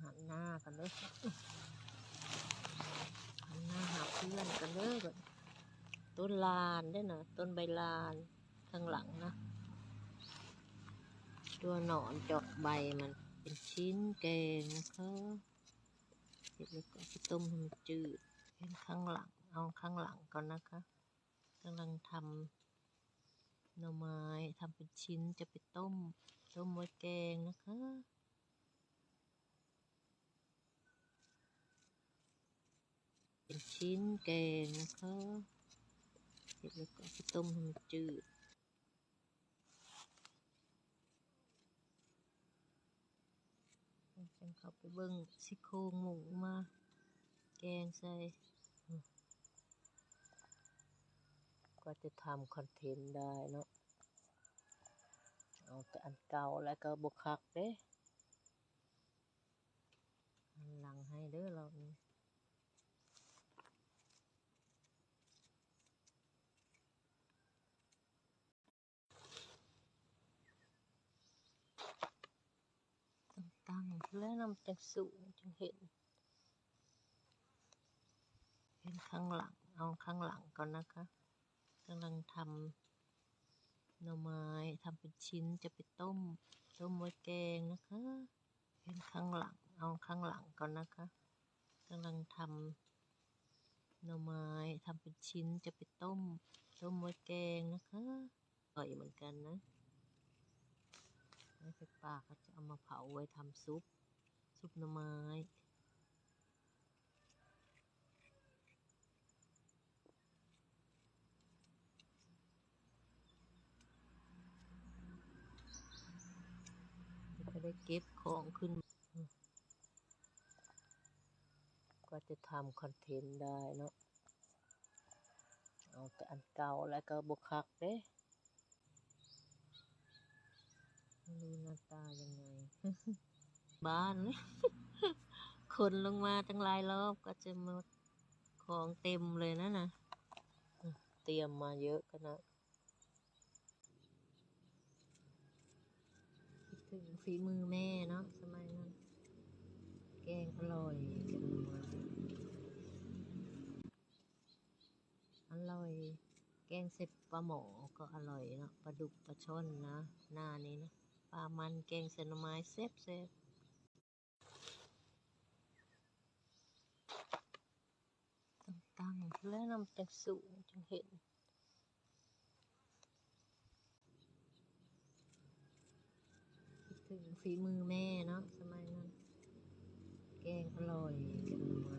หันหน้ากันเลยหันหน้าหาเพื่อนกันเลยแบบต้นลานด้วยนะต้นใบลานข้างหลังนะ ตัวหนอนเจาะใบมันเป็นชิ้นแกงนะคะเสร็จแล้วก็ไปต้มให้มันจืดเป็นข้างหลังเอาข้างหลังก่อนนะคะกำลังทำหน่อไม้ทำเป็นชิ้นจะไปต้ม ต้มไว้แกงนะคะ เป็น ชิ้นแกงนะคะเสร็จแล้วก็ไปต้มให้มันจืดฉันเข้าไปเบิ่งซี่โครงหมูมา แกงใส่ก็จะทำคอนเทนต์ได้เนาะเอาแต่อันเก่าแล้วก็บกคักเด้หลังให้เด้อเรานี่ต้องตั้ง แล้วนำจังสูงจังเห็น เห็นข้างหลัง เอาข้างหลังก่อนนะคะกำลังทำหน่อไม้ทำเป็นชิ้นจะไปต้ม ต้มไว้แกงนะคะ เห็นข้างหลัง เอาข้างหลังก่อนนะคะกำลังทำหน่อไม้ทำเป็นชิ้นจะไปต้ม ต้มไว้แกงนะคะอร่อยเหมือนกันนะไม่ใช่ปลาก็จะเอามาเผาไว้ทำซุป ซุปหน่อไม้ก็ได้เก็บของขึ้น ก็จะทำคอนเทนต์ได้เนาะเอาแต่อันเก่าแล้วก็บกคักเด้รู้หน้าตายังไง บ้าน คนลงมาตั้งหลายรอบก็จะมาของเต็มเลยนะนะเตรียมมาเยอะกันนะถึงฝีมือแม่เนาะสมัยนั้น แกงอร่อยแกงมาอร่อย แกงเสร็จปลาหมอก็อร่อยเนาะปลาดุกปลาช่อนนะ หน้านี้นะปลามันแกงเสนหน่อไม้เซฟเซฟต้องตั้ง แล้วนำจังสูงจังเห็นถึงฝีมือแม่เนาะสมัยนั้น แกงอร่อยแกงมา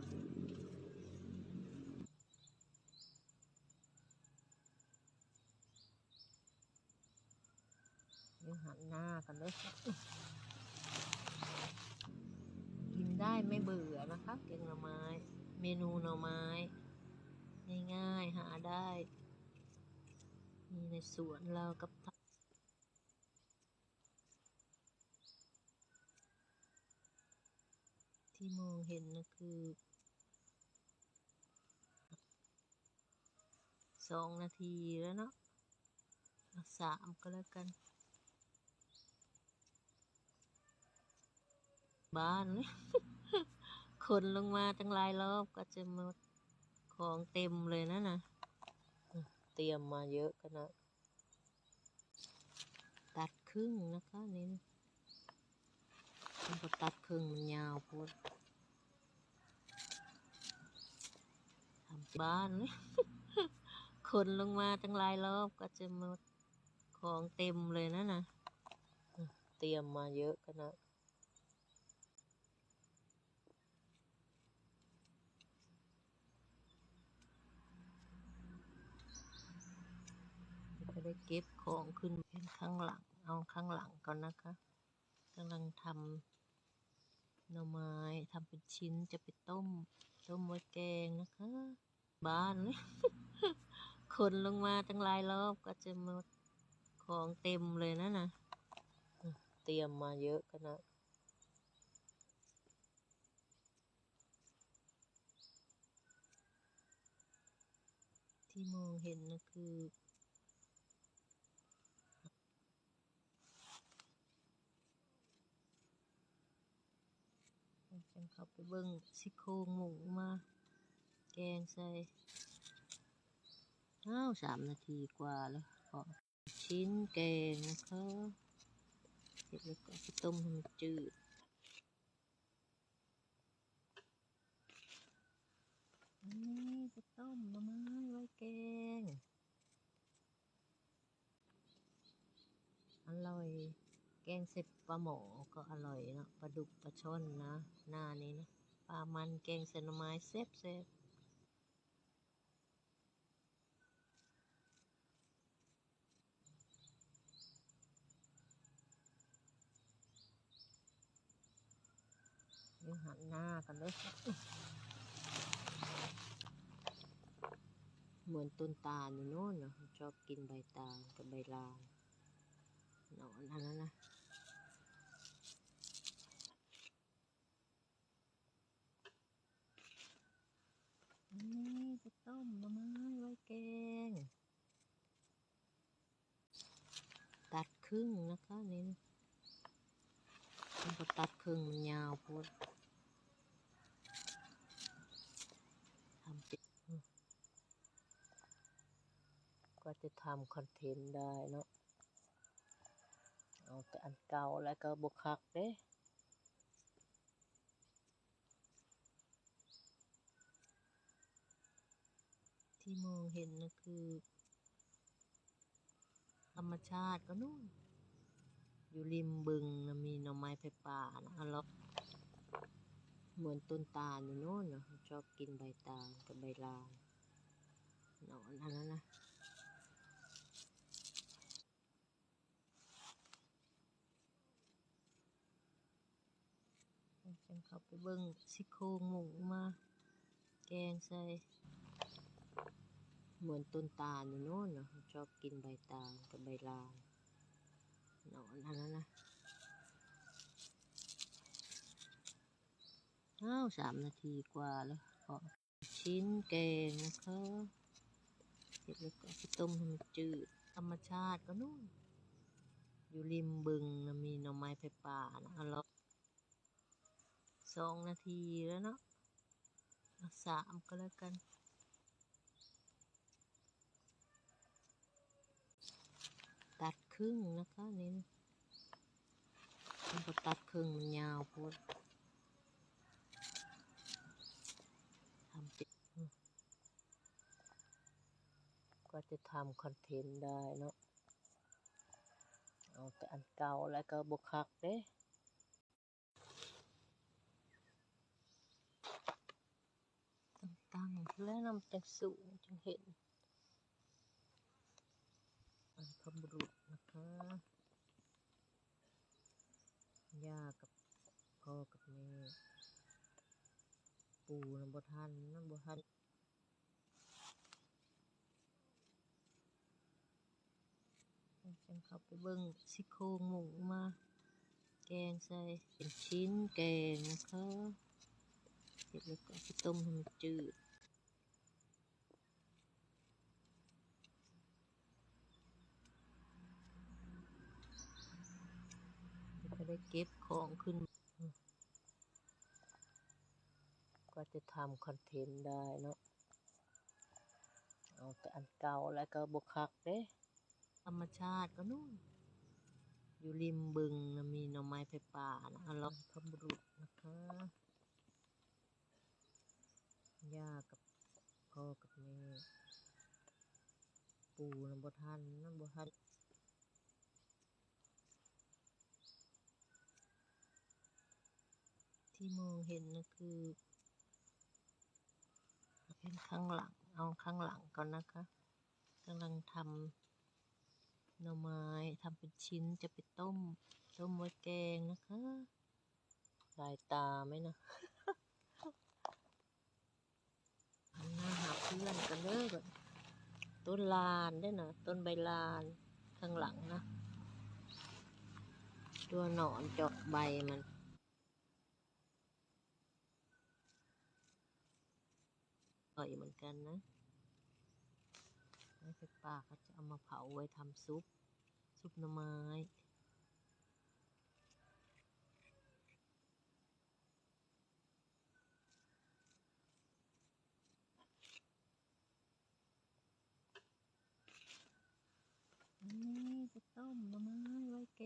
ยังหันหน้ากันเลยกินได้ไม่เบื่อนะคะแกงหน่อไม้ เมนูหน่อไม้ ง่ายๆหาได้ มีในสวนเรากับที่มองเห็นนะคือสองนาทีแล้วเนาะสามก็แล้วกัน บ้าน คนลงมาตั้งหลายรอบก็จะมา องเต็มเลยนะนะเตรียมมาเยอะกันนะ ตัดครึ่งนะคะนี่นะมันก็ตัดครึ่งมันยาวพูดทำบ้านเลยคนลงมาตั้งหลายรอบก็จะมาของเต็มเลยนะนะเตรียมมาเยอะกันนะ ก็ ได้เก็บของขึ้นเป็นข้างหลัง เอาข้างหลังก่อนนะคะกำลังทำหน่อไม้ทำเป็นชิ้นจะไปต้ม ต้มไว้แกงนะคะ บ้านเลยคนลงมาตั้งหลายรอบก็จะมาของเต็มเลยนะนะเตรียมมาเยอะกันนะที่มองเห็นนะคือ ฉัน เข้าไปเบิ่งซี่โครงหมูมา แกงใส่อ้าวสามนาทีกว่าแล้วขอชิ้นแกงนะคะเสร็จแล้วก็ไปต้มให้มันจืดนี่จะต้มหน่อไม้ไว้แกง อร่อย แก งเสร็จปลาหมอก็อร่อยเนาะปลาดุกปลาช่อนนะ หน้านี้นะปลามันแกงใส่หน่อไม้เซฟเซฟเดี๋ยวหันหน้ากันเลยเหมือนต้นตาลอยู่โน่นนะชอบกินใบตาลกับใบลานหนอนอันนั้นนะ นี่จะ ต้มหน่อไม้ไว้แกง ตัดครึ่งนะคะนี่มันก็ตัดครึ่งมันยาวโพดทำติดก็จะทำคอนเทนต์ได้เนาะเอาแต่อันเก่าแล้วก็บกคักเด้ ที่มองเห็นนะคือ ธรรมชาติก็นู่น อยู่ริมบึงนะมีหน่อไม้ไผ่ป่านะอะล็อกเหมือนต้นตาลอยู่โน่นนะชอบกินใบตาลกับใบลานหนอนอันนั้นนะฉันเข้าไปเบิ่งซี่โครงหมูมา แกงใส่ เหมือนต้นตาลอยู่โน่นนะชอบกินใบตาลกับใบลานนอนอันนั้นนะอ้าวสามนาทีกว่าแล้วขอชิ้นแกงนะคะเสร็จแล้วก็ไปต้มให้มันจืด ธรรมชาติก็นู่น อยู่ริมบึงนะมีหน่อไม้ไผ่ป่านะอะล็อกสองนาทีแล้วเนาะสามก็แล้วกัน ตัด ครึ่งนะคะนี่มันก็ตัดครึ่งมันยาวโพดทำติดก็จะทำคอนเทนต์ได้เนาะเอาแต่อันเก่าแล้วก็บกคักเด้ต้องตั้งแล้วนำจังสูงจังเห็น บรร พบุรุษนะคะย่ากับพ่อกับแม่ปู่นบทันนบทันฉันเข้าไปเบิ่งซี่โครงหมูมา แกงใส่เป็นชิ้นแกงนะคะเสร็จแล้วก็ไปต้มให้มันจืด ก็ ได้เก็บของขึ้น ก็จะทำคอนเทนต์ได้เนาะเอาแต่อันเก่าแล้วก็บกคักเด้ธรรมชาติก็นู่น อยู่ริมบึงนะมีหน่อไม้ไผ่ป่านะอะล็อกพบรุษนะคะย่ากับพ่อกับแม่ ปู่นะบ่ทันนะบ่ทัน ที่มองเห็นนะคือเป็นข้างหลัง เอาข้างหลังก่อนนะคะกำลังทำหน่อไม้ทำเป็นชิ้นจะไปต้ม ต้มไว้แกงนะคะลายตาไหมนะหันหน้าหาเพื่อนกันเลยก่อนต้นลานได้วยนะต้นใบลานข้างหลังนะ ตัวหนอนเจาะใบมัน ร่อยเหมือนกันนะไม้เป็ดป่าก็จะเอามาเผาไว้ทำซุป ซุปน้ำไม้นี่จะต้มน้ำไม้ไว้แก